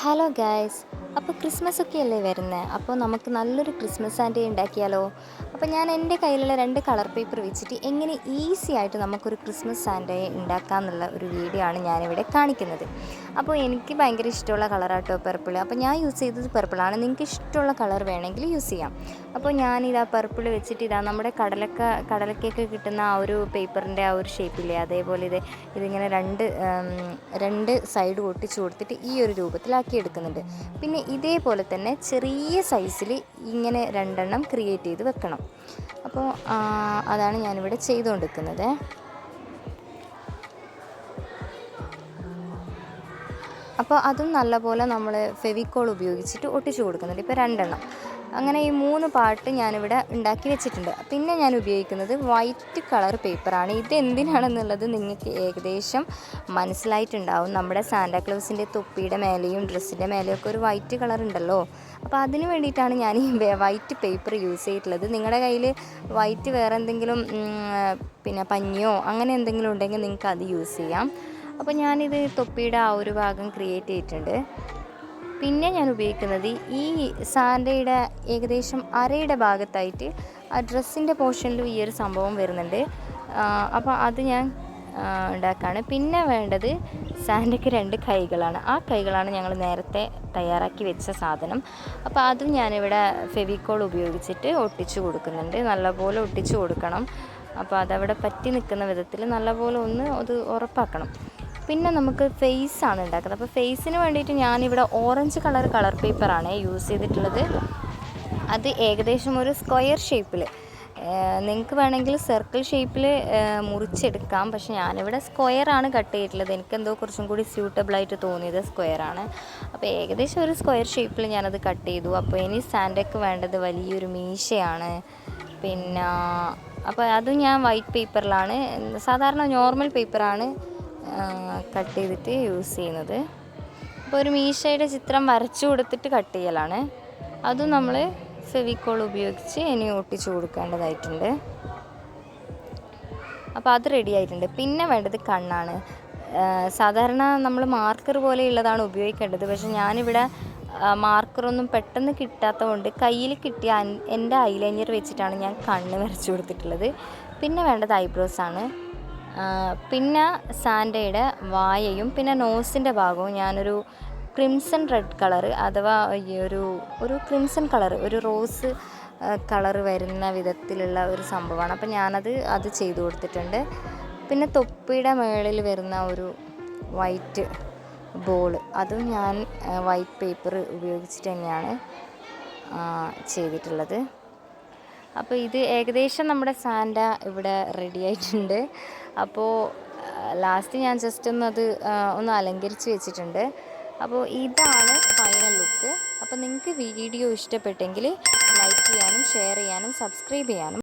Hello guys അപ്പോൾ Christmas ഒക്കെ അല്ലേ വരുന്നത് അപ്പോൾ നമുക്ക് നല്ലൊരു ക്രിസ്മസ് ആൻഡ് ഉണ്ടാക്കിയാലോ? അപ്പോൾ ഞാൻ എന്റെ കയ്യിലുള്ള രണ്ട് കളർ പേപ്പർ വെച്ചിട്ട് എങ്ങനെ ഈസി ആയിട്ട് നമുക്കൊരു ക്രിസ്മസ് സാൻഡേ ഉണ്ടാക്കാമെന്നുള്ള ഒരു വീഡിയോ ആണ് ഞാനിവിടെ കാണിക്കുന്നത്. അപ്പോൾ എനിക്ക് ഭയങ്കര ഇഷ്ടമുള്ള കളറാട്ടോ പെർപ്പിൾ അപ്പോൾ ഞാൻ യൂസ് ചെയ്തത് പെർപ്പിളാണ് നിങ്ങൾക്ക് ഇഷ്ടമുള്ള കളർ വേണമെങ്കിൽ യൂസ് ചെയ്യാം. അപ്പോൾ ഞാനിതാ പർപ്പിൾ വെച്ചിട്ട് ഇതാ നമ്മുടെ കടലക്ക കടലക്കൊക്കെ കിട്ടുന്ന ആ ഒരു പേപ്പറിന്റെ ആ ഒരു ഷേപ്പില്ലേ അതേപോലെ ഇത് ഇതിങ്ങനെ രണ്ട് രണ്ട് സൈഡ് ഒട്ടിച്ചു കൊടുത്തിട്ട് ഈ ഒരു രൂപത്തിലാക്കി എടുക്കുന്നുണ്ട്. പിന്നെ ഇതേപോലെ തന്നെ ചെറിയ സൈസിൽ ഇങ്ങനെ രണ്ടെണ്ണം ക്രിയേറ്റ് ചെയ്ത് വെക്കണം. അപ്പോൾ അതാണ് ഞാനിവിടെ ചെയ്തുകൊണ്ടിരിക്കുന്നത്. അപ്പോൾ അതും നല്ലപോലെ നമ്മൾ ഫെവിക്കോൾ ഉപയോഗിച്ചിട്ട് ഒട്ടിച്ചു കൊടുക്കുന്നുണ്ട്. ഇപ്പോൾ രണ്ടെണ്ണം. അങ്ങനെ ഈ മൂന്ന് പാട്ട് ഞാനിവിടെ ഉണ്ടാക്കി വെച്ചിട്ടുണ്ട്. പിന്നെ ഞാൻ ഉപയോഗിക്കുന്നത് വൈറ്റ് കളർ പേപ്പറാണ്. ഇത് എന്തിനാണെന്നുള്ളത് നിങ്ങൾക്ക് ഏകദേശം മനസ്സിലായിട്ടുണ്ടാവും. നമ്മുടെ സാന്റാക്ലോസിന്റെ തൊപ്പിയുടെ മേലെയും ഡ്രസ്സിന്റെ മേലെയും ഒക്കെ ഒരു വൈറ്റ് കളർ ഉണ്ടല്ലോ. അപ്പോൾ അതിന് വേണ്ടിയിട്ടാണ് ഞാൻ ഈ വൈറ്റ് പേപ്പർ യൂസ് ചെയ്തിട്ടുള്ളത്. നിങ്ങളുടെ കയ്യിൽ വൈറ്റ് വേറെ എന്തെങ്കിലും പിന്നെ പഞ്ഞിയോ അങ്ങനെ എന്തെങ്കിലും ഉണ്ടെങ്കിൽ നിങ്ങൾക്ക് അത് യൂസ് ചെയ്യാം. അപ്പോൾ ഞാനിത് തൊപ്പിയുടെ ആ ഒരു ഭാഗം ക്രിയേറ്റ് ചെയ്തിട്ടുണ്ട്. പിന്നെ ഞാൻ ഉപയോഗിക്കുന്നത് ഈ സാൻഡയുടെ ഏകദേശം അരയുടെ ഭാഗത്തായിട്ട് ആ ഡ്രസ്സിന്റെ പോർഷനിലും ഈ ഒരു സംഭവം വരുന്നുണ്ട്. അപ്പോൾ അത് ഞാൻ ഉണ്ടാക്കാണ്. പിന്നെ വേണ്ടത് സാൻഡയ്ക്ക് രണ്ട് കൈകളാണ്. ആ കൈകളാണ് ഞങ്ങൾ നേരത്തെ തയ്യാറാക്കി വെച്ച സാധനം. അപ്പോൾ അതും ഞാനിവിടെ ഫെവിക്കോൾ ഉപയോഗിച്ചിട്ട് ഒട്ടിച്ചു കൊടുക്കുന്നുണ്ട്. നല്ലപോലെ ഒട്ടിച്ചു കൊടുക്കണം. അപ്പോൾ അതവിടെ പറ്റി നിൽക്കുന്ന വിധത്തിൽ നല്ലപോലെ ഒന്ന് അത് ഉറപ്പാക്കണം. പിന്നെ നമുക്ക് ഫേസ് ആണ് ഉണ്ടാക്കുന്നത്. അപ്പോൾ ഫേസിന് വേണ്ടിയിട്ട് ഞാനിവിടെ ഓറഞ്ച് കളർ കളർ പേപ്പറാണ് യൂസ് ചെയ്തിട്ടുള്ളത്. അത് ഏകദേശം ഒരു സ്ക്വയർ ഷേപ്പിൽ നിങ്ങൾക്ക് വേണമെങ്കിൽ സർക്കിൾ ഷേപ്പിൽ മുറിച്ചെടുക്കാം. പക്ഷെ ഞാനിവിടെ സ്ക്വയർ ആണ് കട്ട് ചെയ്തിട്ടുള്ളത്. എനിക്കെന്തോ കുറച്ചും കൂടി സ്യൂട്ടബിളായിട്ട് തോന്നിയത് സ്ക്വയർ ആണ്. അപ്പോൾ ഏകദേശം ഒരു സ്ക്വയർ ഷേപ്പിൽ ഞാനത് കട്ട് ചെയ്തു. അപ്പോൾ ഇനി സാൻഡക്ക് വേണ്ടത് വലിയൊരു മീശയാണ്. പിന്നെ അപ്പോൾ അതും ഞാൻ വൈറ്റ് പേപ്പറിലാണ് സാധാരണ നോർമൽ പേപ്പറാണ് കട്ട് ചെയ്തിട്ട് യൂസ് ചെയ്യുന്നത്. അപ്പോൾ ഒരു മീശയുടെ ചിത്രം വരച്ചു കൊടുത്തിട്ട് കട്ട് ചെയ്യലാണ്. അതും നമ്മൾ ഫെവിക്കോൾ ഉപയോഗിച്ച് ഇനി ഒട്ടിച്ചു കൊടുക്കേണ്ടതായിട്ടുണ്ട്. അപ്പോൾ അത് റെഡി ആയിട്ടുണ്ട്. പിന്നെ വേണ്ടത് കണ്ണാണ്. സാധാരണ നമ്മൾ മാർക്കർ പോലെയുള്ളതാണ് ഉപയോഗിക്കേണ്ടത്. പക്ഷെ ഞാനിവിടെ മാർക്കറൊന്നും പെട്ടെന്ന് കിട്ടാത്തതുകൊണ്ട് കയ്യിൽ കിട്ടിയ എന്റെ ഐലൈനർ വെച്ചിട്ടാണ് ഞാൻ കണ്ണ് വരച്ചു കൊടുത്തിട്ടുള്ളത്. പിന്നെ വേണ്ടത് ഐബ്രോസ് ആണ്. പിന്നെ സാൻഡയുടെ വായയും പിന്നെ നോസിന്റെ ഭാഗവും ഞാനൊരു ക്രിംസൺ റെഡ് കളർ അഥവാ ഈ ഒരു ഒരു ക്രിംസൺ കളർ ഒരു റോസ് കളർ വരുന്ന വിധത്തിലുള്ള ഒരു സംഭവമാണ്. അപ്പം ഞാനത് അത് ചെയ്തു കൊടുത്തിട്ടുണ്ട്. പിന്നെ തൊപ്പിയുടെ മേളിൽ വരുന്ന ഒരു വൈറ്റ് ബോൾ അതും ഞാൻ വൈറ്റ് പേപ്പർ ഉപയോഗിച്ചിട്ട് തന്നെയാണ് ചെയ്തിട്ടുള്ളത്. അപ്പോൾ ഇത് ഏകദേശം നമ്മുടെ സാൻഡ ഇവിടെ റെഡി ആയിട്ടുണ്ട്. അപ്പോൾ ലാസ്റ്റ് ഞാൻ ജസ്റ്റ് ഒന്ന് അത് ഒന്ന് അലങ്കരിച്ച് വെച്ചിട്ടുണ്ട്. അപ്പോൾ ഇതാണ് ഫൈനൽ ലുക്ക് അപ്പോൾ നിങ്ങൾക്ക് വീഡിയോ ഇഷ്ടപ്പെട്ടെങ്കിൽ ലൈക്ക് ചെയ്യാനും ഷെയർ ചെയ്യാനും സബ്സ്ക്രൈബ് ചെയ്യാനും